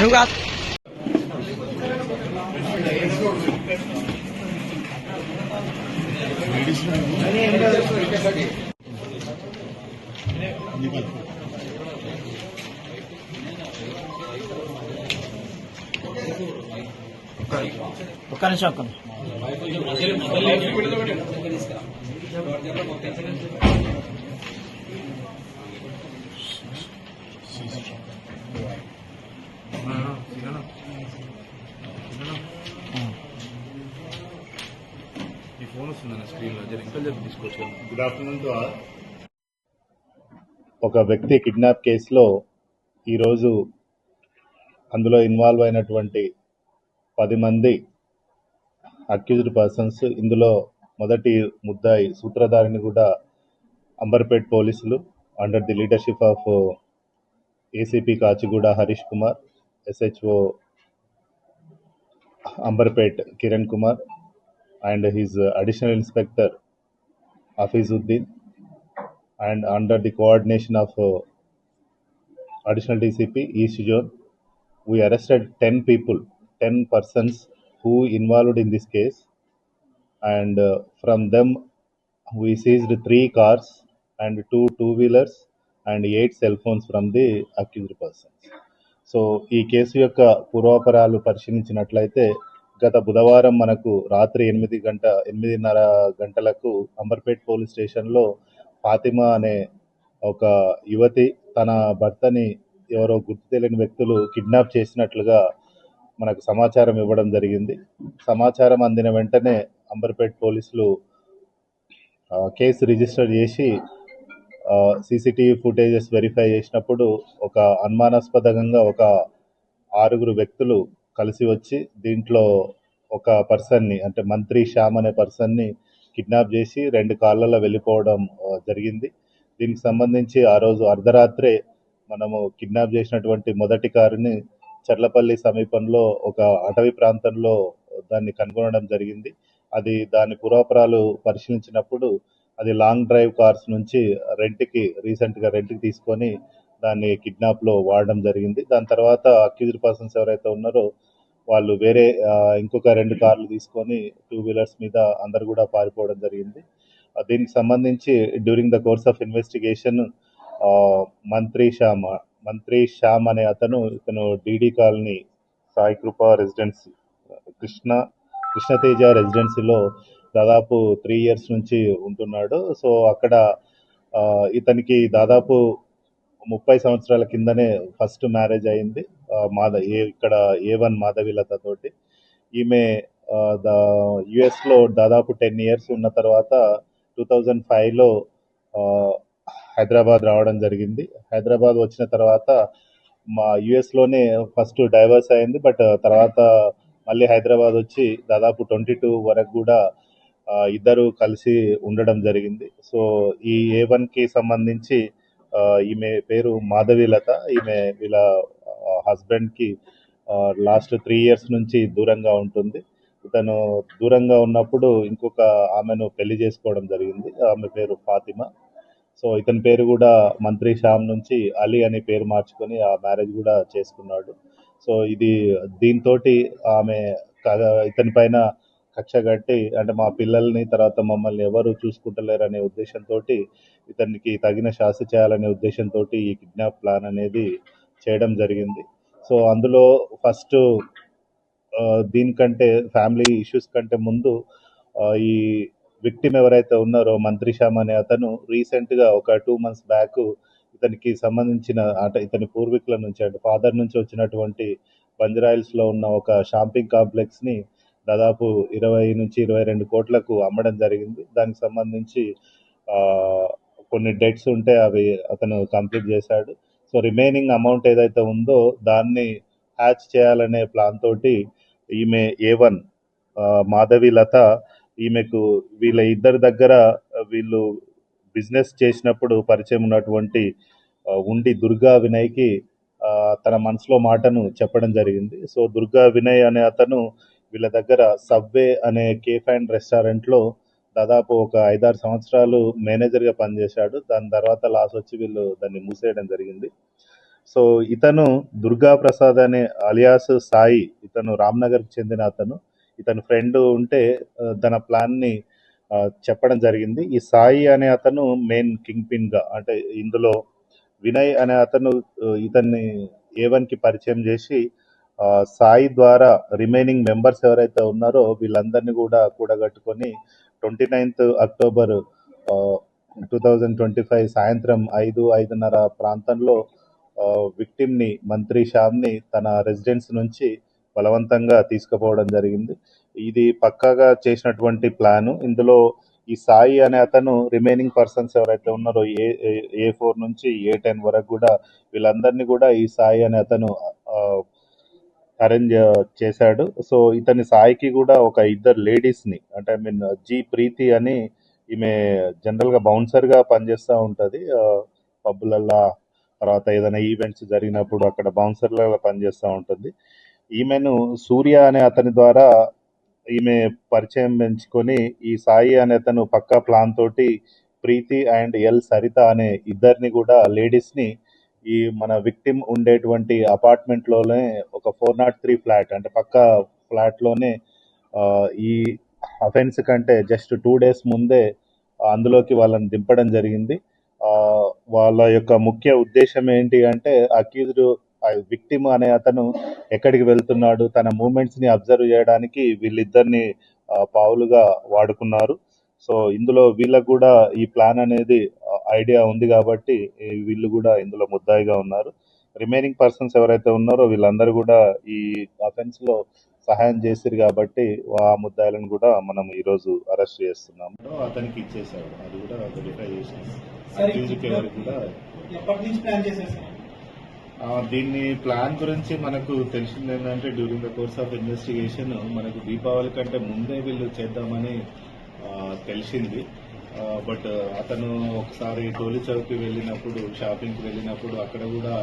నువ్వు కాదు ఒక్క నిమిషం ఒక్క నిమిషం. ఒక వ్యక్తి కిడ్నాప్ కేసులో ఈరోజు అందులో ఇన్వాల్వ్ అయినటువంటి పది మంది అక్యూజ్డ్ పర్సన్స్ ఇందులో మొదటి ముద్దాయి సూత్రధారిని కూడా అంబర్పేట్ పోలీసులు under the leadership of ACP Kachiguda Harish Kumar S H O Amberpet Kiran Kumar and his additional inspector Hafeezuddin and under the coordination of additional DCP east zone we arrested ten people ten persons who involved in this case and from them we seized three cars and two two wheelers and eight cell phones from the accused persons so ఈ case యొక్క పూర్వాపరాలు పరిశీలించినట్లయితే గత బుధవారం మనకు రాత్రి ఎనిమిది గంట ఎనిమిదిన్నర గంటలకు అంబర్పేట్ పోలీస్ స్టేషన్లో ఫాతిమా అనే ఒక యువతి తన భర్తని ఎవరో గుర్తు తెలియని వ్యక్తులు కిడ్నాప్ చేసినట్లుగా మనకు సమాచారం ఇవ్వడం జరిగింది. సమాచారం అందిన వెంటనే అంబర్పేట్ పోలీసులు కేసు రిజిస్టర్ చేసి సీసీటీవీ ఫుటేజెస్ వెరిఫై చేసినప్పుడు ఒక అనుమానాస్పదంగా ఒక ఆరుగురు వ్యక్తులు కలిసి వచ్చి దీంట్లో ఒక పర్సన్ని అంటే మంత్రి శ్యామ్ అనే పర్సన్ని కిడ్నాప్ చేసి రెండు కార్లలో వెళ్ళిపోవడం జరిగింది. దీనికి సంబంధించి ఆ రోజు అర్ధరాత్రే మనము కిడ్నాప్ చేసినటువంటి మొదటి కారుని చర్లపల్లి సమీపంలో ఒక అటవీ ప్రాంతంలో దాన్ని కనుగొనడం జరిగింది. అది దాని పురాపురాలు పరిశీలించినప్పుడు అది లాంగ్ డ్రైవ్ కార్స్ నుంచి రెంట్కి రీసెంట్గా రెంట్కి తీసుకొని దాన్ని కిడ్నాప్లో వాడడం జరిగింది. దాని తర్వాత అక్యూజ్డ్ పర్సన్స్ ఎవరైతే ఉన్నారో వాళ్ళు వేరే ఇంకొక రెండు కార్లు తీసుకొని టూ వీలర్స్ మీద అందరు కూడా పారిపోవడం జరిగింది. దీనికి సంబంధించి during the course of investigation Mantri Shyam Mantri Shyam అనే అతను ఇతను D D colony Sai Krupa residency Krishna Krishnateja రెసిడెన్సీలో దాదాపు త్రీ ఇయర్స్ నుంచి ఉంటున్నాడు. సో అక్కడ ఇతనికి దాదాపు ముప్పై సంవత్సరాల కిందనే ఫస్ట్ మ్యారేజ్ అయింది. ఆ, మాధ ఏ ఇక్కడ ఏ వన్ మాధవిలత తోటి ఈమె యుఎస్లో దాదాపు టెన్ ఇయర్స్ ఉన్న తర్వాత టూ థౌజండ్ ఫైవ్లో హైదరాబాద్ రావడం జరిగింది. హైదరాబాద్ వచ్చిన తర్వాత మా యుఎస్లోనే ఫస్ట్ డైవర్స్ అయింది. బట్ తర్వాత మళ్ళీ హైదరాబాద్ వచ్చి దాదాపు ట్వంటీ టూ వరకు కూడా ఇద్దరు కలిసి ఉండడం జరిగింది. సో ఈ ఏ వన్కి సంబంధించి ఈమె పేరు మాధవీలత ఈమె వీళ్ళ హస్బెండ్కి లాస్ట్ త్రీ ఇయర్స్ నుంచి దూరంగా ఉంటుంది. ఇతను దూరంగా ఉన్నప్పుడు ఇంకొక ఆమెను పెళ్ళి చేసుకోవడం జరిగింది. ఆమె పేరు ఫాతిమా. సో ఇతని పేరు కూడా మంత్రి శ్యామ్ నుంచి అలీ అనే పేరు మార్చుకొని ఆ మ్యారేజ్ కూడా చేసుకున్నాడు. సో ఇది దీంతో ఆమె ఇతని పైన కక్ష కట్టి అంటే మా పిల్లల్ని తర్వాత మమ్మల్ని ఎవరు చూసుకుంటలేరు అనే ఉద్దేశంతో ఇతనికి తగిన శాస్తి చేయాలనే ఉద్దేశంతో ఈ కిడ్నాప్ ప్లాన్ అనేది చేయడం జరిగింది. సో అందులో ఫస్ట్ దీనికంటే ఫ్యామిలీ ఇష్యూస్ కంటే ముందు ఈ విక్టిమ్ ఎవరైతే ఉన్నారో మంత్రి శ్యామ్ అనే అతను రీసెంట్గా ఒక టూ మంత్స్ బ్యాక్ ఇతనికి సంబంధించిన అంటే ఇతని పూర్వీకుల నుంచి అంటే ఫాదర్ నుంచి వచ్చినటువంటి బంజరాయిల్స్లో ఉన్న ఒక షాంపింగ్ కాంప్లెక్స్ని దాదాపు ఇరవై నుంచి ఇరవై రెండు కోట్లకు అమ్మడం జరిగింది. దానికి సంబంధించి కొన్ని డెట్స్ ఉంటే అవి అతను కంప్లీట్ చేశాడు. సో రిమైనింగ్ అమౌంట్ ఏదైతే ఉందో దాన్ని హ్యాచ్ చేయాలనే ప్లాన్ తోటి ఈమె ఏ వన్ మాధవి లత ఈమెకు వీళ్ళ ఇద్దరి దగ్గర వీళ్ళు బిజినెస్ చేసినప్పుడు పరిచయం ఉన్నటువంటి ఉండి దుర్గా వినయ్కి తన మనసులో మాటను చెప్పడం జరిగింది. సో దుర్గా వినయ్ అనే అతను వీళ్ళ దగ్గర సబ్వే అనే కేఫ్ అండ్ రెస్టారెంట్లో దాదాపు ఒక ఐదారు సంవత్సరాలు మేనేజర్గా పనిచేశాడు. దాని తర్వాత లాస్ వచ్చి వీళ్ళు దాన్ని మూసేయడం జరిగింది. సో ఇతను దుర్గా ప్రసాద్ అనే అలియాస్ సాయి ఇతను రామ్నగర్కి చెందిన అతను. ఇతని ఫ్రెండ్ ఉంటే తన ప్లాన్ని చెప్పడం జరిగింది. ఈ సాయి అనే అతను మెయిన్ కింగ్ పిన్గా అంటే ఇందులో వినయ్ అనే అతను ఇతన్ని ఏవన్కి పరిచయం చేసి సాయి ద్వారా రిమైనింగ్ మెంబర్స్ ఎవరైతే ఉన్నారో వీళ్ళందరినీ కూడా కూడగట్టుకొని twenty ninth October two thousand twenty five సాయంత్రం ఐదు ఐదున్నర ప్రాంతంలో విక్టిమ్ని మంత్రి శ్యామ్ని తన రెసిడెన్స్ నుంచి బలవంతంగా తీసుకుపోవడం జరిగింది. ఇది పక్కాగా చేసినటువంటి ప్లాన్. ఇందులో ఈ సాయి అనే అతను రిమైనింగ్ పర్సన్స్ ఎవరైతే ఉన్నారో ఏ ఏ ఫోర్ నుంచి ఏ టెన్ వరకు కూడా వీళ్ళందరినీ కూడా ఈ సాయి అనే అతను అరేంజ్ చేశాడు. సో ఇతని సాయికి కూడా ఒక ఇద్దరు లేడీస్ని అంటే ఐ మీన్ జీ ప్రీతి అని ఈమె జనరల్గా బౌన్సర్గా పనిచేస్తూ ఉంటది. పబ్బులల్లా తర్వాత ఏదైనా ఈవెంట్స్ జరిగినప్పుడు అక్కడ బౌన్సర్ పనిచేస్తూ ఉంటుంది. ఈమెను సూర్య అనే అతని ద్వారా ఈమె పరిచయం పెంచుకొని ఈ సాయి అనే అతను పక్కా ప్లాన్ తోటి ప్రీతి అండ్ ఎల్ సరిత అనే ఇద్దరిని కూడా లేడీస్ని ఈ మన విక్టిమ్ ఉండేటువంటి అపార్ట్మెంట్లోనే ఒక ఫోర్ నాట్ త్రీ ఫ్లాట్ అంటే పక్క ఫ్లాట్లోనే ఈ అఫెన్స్ కంటే జస్ట్ టూ డేస్ ముందే అందులోకి వాళ్ళని దింపడం జరిగింది. వాళ్ళ యొక్క ముఖ్య ఉద్దేశం ఏంటి అంటే అక్యూజ్డ్ విక్టిమ్ అనే అతను ఎక్కడికి వెళ్తున్నాడు తన మూమెంట్స్ని అబ్జర్వ్ చేయడానికి వీళ్ళిద్దరిని పావులుగా వాడుకున్నారు. సో ఇందులో వీళ్ళకు కూడా ఈ ప్లాన్ అనేది ఐడియా ఉంది కాబట్టి వీళ్ళు కూడా ఇందులో ముద్దాయిగా ఉన్నారు. రిమైనింగ్ పర్సన్స్ ఎవరైతే ఉన్నారో వీళ్ళందరూ కూడా ఈ అఫెన్స్లో సహాయం చేసిరు కాబట్టి ఆ ముద్దాయిలను కూడా మనం ఈ రోజు అరెస్ట్ చేస్తున్నాం అతనికి ఇచ్చేసాడు అది కూడా వెరిఫై దీన్ని ప్లాన్ గురించి మనకు తెలిసింది ఏంటంటే during the course of investigation మనకు దీపావళి కంటే ముందే వీళ్ళు చేద్దామని తెలిసింది. బట్ అతను ఒకసారి టోలీ చౌక్కి వెళ్ళినప్పుడు షాపింగ్కి వెళ్ళినప్పుడు అక్కడ కూడా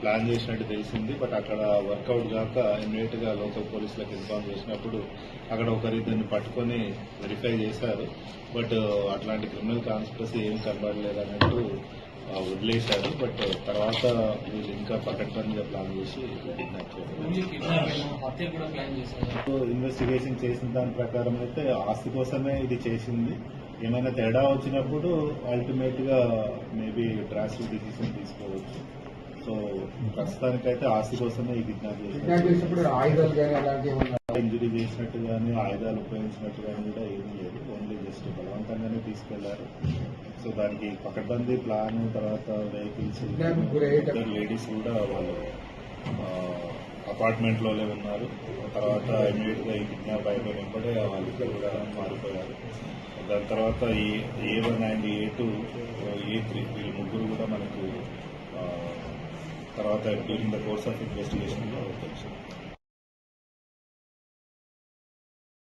ప్లాన్ చేసినట్టు తెలిసింది. బట్ అక్కడ వర్కౌట్ కాక ఇమ్మీడియట్గా లోకల్ పోలీసులకు ఇన్ఫార్మ్ చేసినప్పుడు అక్కడ ఒకరిద్దరిని పట్టుకొని వెరిఫై చేశారు. బట్ అట్లాంటి క్రిమినల్ కాన్స్పిరసీ ఏం కనబడలేదు అన్నట్టు వదిలేశారు. బట్ తర్వాత వీళ్ళు ఇంకా పకడ్బందీగా ప్లాన్ చేసి ఇన్వెస్టిగేషన్ చేసిన దాని ప్రకారం అయితే ఆస్తి కోసమే ఇది చేసింది. ఏమైనా తేడా వచ్చినప్పుడు అల్టిమేట్గా మేబీ డ్రాస్టిక్ డిసిషన్ తీసుకోవచ్చు. సో ప్రస్తుతానికైతే ఆస్తి కోసమే ఈ కిడ్నాప్ ఇంజురీ చేసినట్టు కానీ ఆయుధాలు ఉపయోగించినట్టు కానీ కూడా ఏమీ లేదు. ఓన్లీ జస్ట్ బలవంతంగానే తీసుకెళ్ళారు. సో దానికి పకడ్బందీ ప్లాన్ తర్వాత వెహికల్స్ లేడీస్ కూడా వాళ్ళు అపార్ట్మెంట్లోనే ఉన్నారు. తర్వాత ఇమీడియట్గా ఈ కిడ్నాప్ అయిపోయిన వెంబడే వాళ్ళిద్దరు కూడా మారిపోయారు. దాని తర్వాత ఈ A one and A two A three వీళ్ళు ముగ్గురు కూడా మనకు తర్వాత డ్యూరింగ్ ద కోర్స్ ఆఫ్ ఇన్వెస్టిగేషన్లో